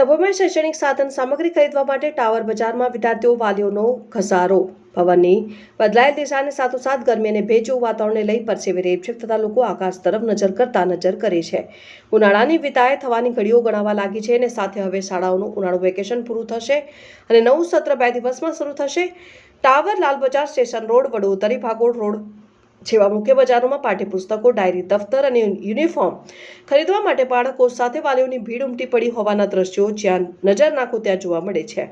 ડભોઈમાં શૈક્ષણિક સાધન સામગ્રી ખરીદવા માટે ટાવર બજારમાં વિદ્યાર્થીઓ વાલીઓનો ઘસારો. પવનની બદલાયેલ દિશાને સાથોસાથ ગરમી અને ભેજ વાતાવરણને લઈ પરસેવે છે થતા લોકો આકાશ તરફ નજર કરતા નજર કરે છે. ઉનાળાની વિદાય થવાની ઘડીઓ ગણાવા લાગી છે અને સાથે હવે શાળાઓનું ઉનાળુ વેકેશન પૂરું થશે અને નવું સત્ર બે દિવસમાં શરૂ થશે. Tower Lal Bazar station road, Vadodari Bhagol road જેવા મુખ્ય બજારોમાં પાઠ્યપુસ્તકો, ડાયરી, દફતર અને યુનિફોર્મ ખરીદવા માટે બાળકો સાથે વાલીઓની ભીડ ઉમટી પડી હોવાના દ્રશ્યો જ્યાં નજર નાખો ત્યાં જોવા મળે છે.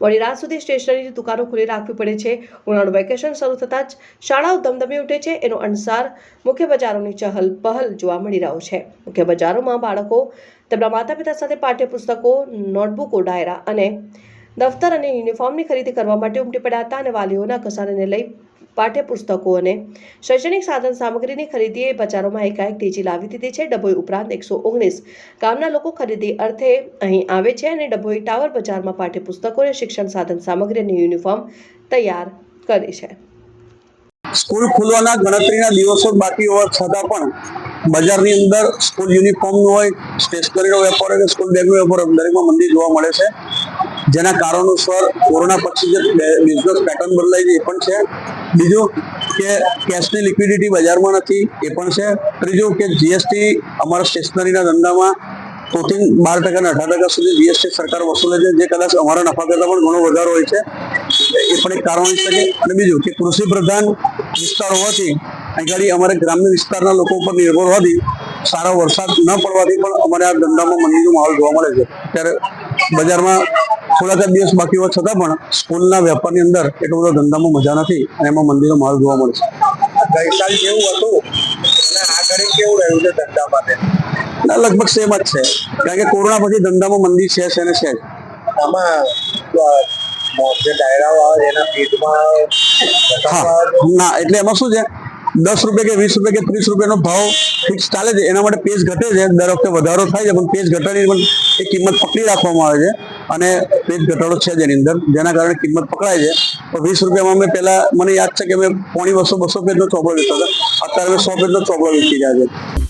મોડી રાત સુધી સ્ટેશનરીની દુકાનો ખુલ્લી રાખવી પડે છે. ઉનાળુ વેકેશન શરૂ થતાં જ શાળાઓ ધમધમી ઉઠે છે. એનો અનુસાર મુખ્ય બજારોની ચહલ પહલ જોવા મળી રહ્યો છે. મુખ્ય બજારોમાં બાળકો તેમના માતા પિતા સાથે પાઠ્યપુસ્તકો, નોટબુકો, ડાયરા અને દફતર અને યુનિફોર્મની ખરીદી કરવા માટે ઉમટી પડ્યા હતા અને વાલીઓના ઘસારાને લઈ પાઠ્યપુસ્તકો અને શૈક્ષણિક સાધન સામગ્રીની ખરીદીએ બજારોમાં એકાએક તેજી લાવી દીધી છે. ડભોઈ ઉપરાંત એકસો ઓગણીસ ગામના લોકો ખરીદી અર્થે અહીં આવે છે અને ડભોઈ ટાવર બજારમાં પાઠ્યપુસ્તકો અને શિક્ષણ સાધન સામગ્રી અને યુનિફોર્મ તૈયાર કરી છે. સ્કૂલ ખુલવાના ગણતરીના દિવસો બાકી હોવા છતાં પણ બજારની અંદર સ્કૂલ યુનિફોર્મનું હોય, સ્ટેશનરીનો વેપાર હોય કે સ્કૂલ બેગનો વેપાર હોય, દરેકમાં મંદી જોવા મળે છે. જેના કારણોસર કોરોના પછી જે બિઝનેસ પેટર્ન બદલાઈ છે એ પણ છે. બીજું કે કેશની લિક્વિડિટી બજારમાં નથી, એ પણ છે. ત્રીજું કે જીએસટી અમારા સ્ટેશનરીના ધંધામાં ચોથી બાર ટકા ને અઢાર ટકા સુધી જીએસટી સરકાર વસૂલે છે, જે કદાચ અમારા નફા કરતાં પણ ઘણો વધારો હોય છે. એ પણ એક કારણ હોઈ શકે અને બીજું કે કૃષિ પ્રધાન વિસ્તાર હોવાથી અહીં અમારે ગ્રામ્ય વિસ્તારના લોકો ઉપર નિર્ભર હોવાથી સારો વરસાદ ન પડવાથી પણ અમારે આ ધંધામાં મંદીનો માહોલ જોવા મળે છે. ત્યારે બજારમાં થોડાક જ દિવસ બાકી હોવા છતાં પણ સ્કૂલના વેપારની અંદર એટલો બધો ધંધામાં મજા નથી અને એમાં મંદીનો માલ જોવા મળે છે. ગઈકાલ કેવું હતું? અને આ ઘડી કેવું રહ્યું છે ધંધા માટે? ના, લગભગ સેમ જ છે. કારણ કે કોરોના પછી ધંધામાં મંદી છે છે ને છે આમાં જે ડાયરાઓ આવે એના ફીડમાં ના એટલે એમાં શું છે? દસ રૂપિયા કે વીસ રૂપિયા કે ત્રીસ રૂપિયાનો ભાવ ફિક્સ ચાલે છે. એના માટે પેજ ઘટે છે. દર વખતે વધારો થાય છે, પણ પેજ ઘટાડી પણ એ કિંમત પકડી રાખવામાં આવે છે અને પેજ ઘટાડો છે જેની અંદર. જેના કારણે કિંમત પકડાય છે. તો વીસ રૂપિયામાં અમે પહેલા, મને યાદ છે કે અમે પોણી બસો બસો પેજનો ચોપડો વેચતો હતા. અત્યારે અમે સો પેજનો ચોપડો વેચી રહ્યા છે.